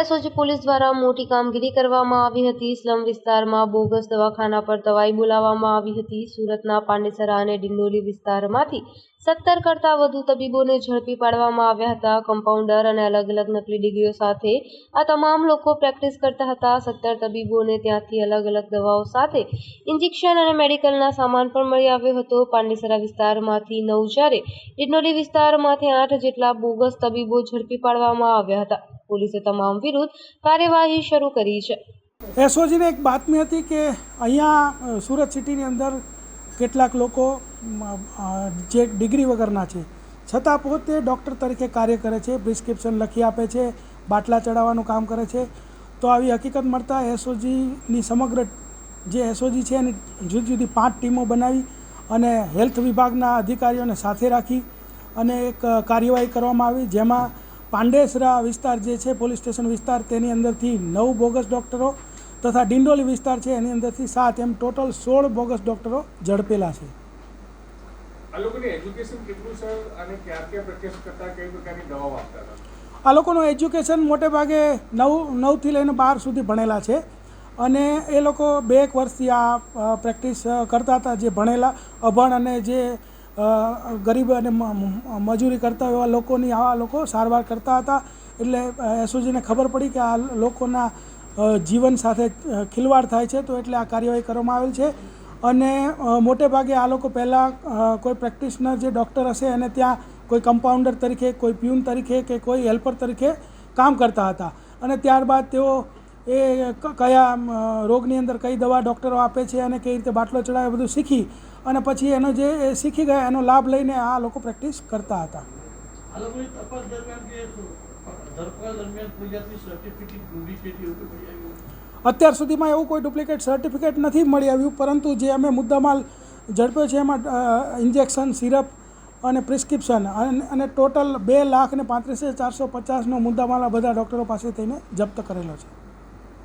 SOG police દ્વારા મોટી કામગીરી કરવામાં આવી હતી. સ્લમ વિસ્તારમાં બોગસ દવાખાના પર દવાઈ બોલાવવામાં આવી હતી. સુરતના પાંડેસરા અને ડિંડોલી વિસ્તારમાંથી સત્તર કરતાં વધુ તબીબોને ઝડપી પાડવામાં આવ્યા હતા. કમ્પાઉન્ડર અને અલગ અલગ નકલી ડિગ્રીઓ સાથે આ તમામ લોકો પ્રેક્ટિસ કરતા હતા. સત્તર તબીબોને ત્યાંથી અલગ અલગ દવાઓ સાથે ઇન્જેક્શન અને મેડિકલના સામાન પણ મળી આવ્યો હતો. પાંડેસરા વિસ્તારમાંથી નવ જ્યારે ડિંડોલી વિસ્તારમાંથી આઠ જેટલા બોગસ તબીબો ઝડપી પાડવામાં આવ્યા હતા. પોલીસે તમામ વિરુદ્ધ કાર્યવાહી શરૂ કરી છે. એસઓજીને એક બાતમી હતી કે અહીંયા સુરત સિટીની અંદર કેટલાક લોકો જે ડિગ્રી વગરના છે. છતાં પોતે ડૉક્ટર તરીકે કાર્ય કરે છે, પ્રિસ્ક્રિપ્શન લખી આપે છે, બાટલા ચડાવવાનું કામ કરે છે. તો આવી હકીકત મળતા એસઓજીની સમગ્ર જે એસઓજી છે એની જુદી જુદી પાંચ ટીમો બનાવી અને હેલ્થ વિભાગના અધિકારીઓને સાથે રાખી અને એક કાર્યવાહી કરવામાં આવી, જેમાં પાંડેસરા વિસ્તાર જે છે પોલીસ સ્ટેશન વિસ્તાર તેની અંદરથી નવ બોગસ ડૉક્ટરો તથા ડિંડોલી વિસ્તાર છે એની અંદરથી સાત. એમ ટોટલ સોળ બોગસ ડૉક્ટરો ઝડપેલા છે. આ લોકોની એજ્યુકેશન મોટે ભાગે નવ નવથી લઈને બાર સુધી ભણેલા છે. અને એ લોકો બે એક વર્ષથી આ પ્રેક્ટિસ કરતા હતા જે ભણેલા અભણ અને જે ગરીબ અને મજૂરી કરતા એવા લોકોની આવા લોકો સારવાર કરતા હતા. એટલે એસઓજીને ખબર પડી કે આ લોકોના જીવન સાથે ખિલવાડ થાય છે. તો એટલે આ કાર્યવાહી કરવામાં આવેલ છે. અને મોટે ભાગે આ લોકો પહેલાં કોઈ પ્રેક્ટિશનર જે ડૉક્ટર હશે એને ત્યાં કોઈ કમ્પાઉન્ડર તરીકે, કોઈ પ્યુન તરીકે કે કોઈ હેલ્પર તરીકે કામ કરતા હતા. અને ત્યારબાદ તેઓ એ કયા રોગની અંદર કઈ દવા ડૉક્ટરો આપે છે અને કઈ રીતે બાટલો ચડાવે બધું શીખી અને પછી એનો જે એ શીખી ગયા એનો લાભ લઈને આ લોકો પ્રેક્ટિસ કરતા હતા. અત્યાર સુધીમાં એવું કોઈ ડુપ્લિકેટ સર્ટિફિકેટ નથી મળી આવ્યું પરંતુ જે અમે મુદ્દામાલ ઝડપ્યો છે એમાં ઇન્જેક્શન સિરપ અને પ્રિસ્ક્રિપ્શન અને ટોટલ બે લાખ ને પાંત્રીસ હજાર ચારસો પચાસનો મુદ્દામાલ આ બધા ડૉક્ટરો પાસે થઈને જપ્ત કરેલો છે.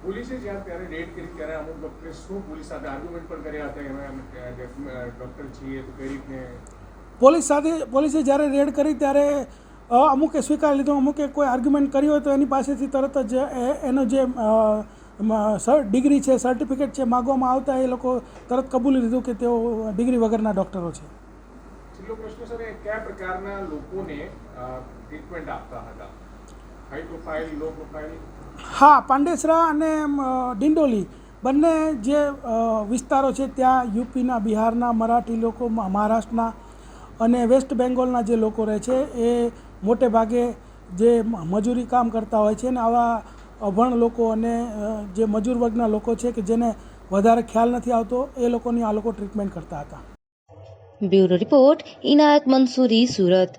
પોલીસે જ્યાં ત્યારે રેડ કરી ત્યારે અમુક ડૉક્ટરે શું પોલીસ સાથે આર્ગ્યુમેન્ટ પણ કર્યા હતા એમાં ડૉક્ટર છીએ તો કઈ રીતને પોલીસ સાથે પોલીસે જ્યારે રેડ કરી ત્યારે અમુકે સ્વીકાર લીધું અમુકે કોઈ આર્ગ્યુમેન્ટ કર્યો તો એની પાસેથી તરત જ એનો જે ડિગ્રી છે સર્ટિફિકેટ છે માગવામાં આવતા એ લોકો તરત કબૂલી લીધું કે તેઓ ડિગ્રી વગરના ડૉક્ટરો છે. છેલ્લો પ્રશ્ન સર કયા પ્રકારના લોકોને ટ્રીટમેન્ટ આપતા હતા? હાઈ પ્રોફાઇલ લો પ્રોફાઇલ હા, પાંડેસરા અને ડિંડોલી બંને જે વિસ્તારો છે ત્યાં યુપીના, બિહારના, મરાઠી લોકો મહારાષ્ટ્રના અને વેસ્ટ બેંગોલના જે લોકો રહે છે, એ મોટે ભાગે જે મજૂરી કામ કરતા હોય છે ને આવા અભણ લોકો અને જે મજૂર વર્ગના લોકો છે કે જેને વધારે ખ્યાલ નથી આવતો, એ લોકોની આ લોકો ટ્રીટમેન્ટ કરતા હતા. Bureau report Inayat Mansuri, Surat.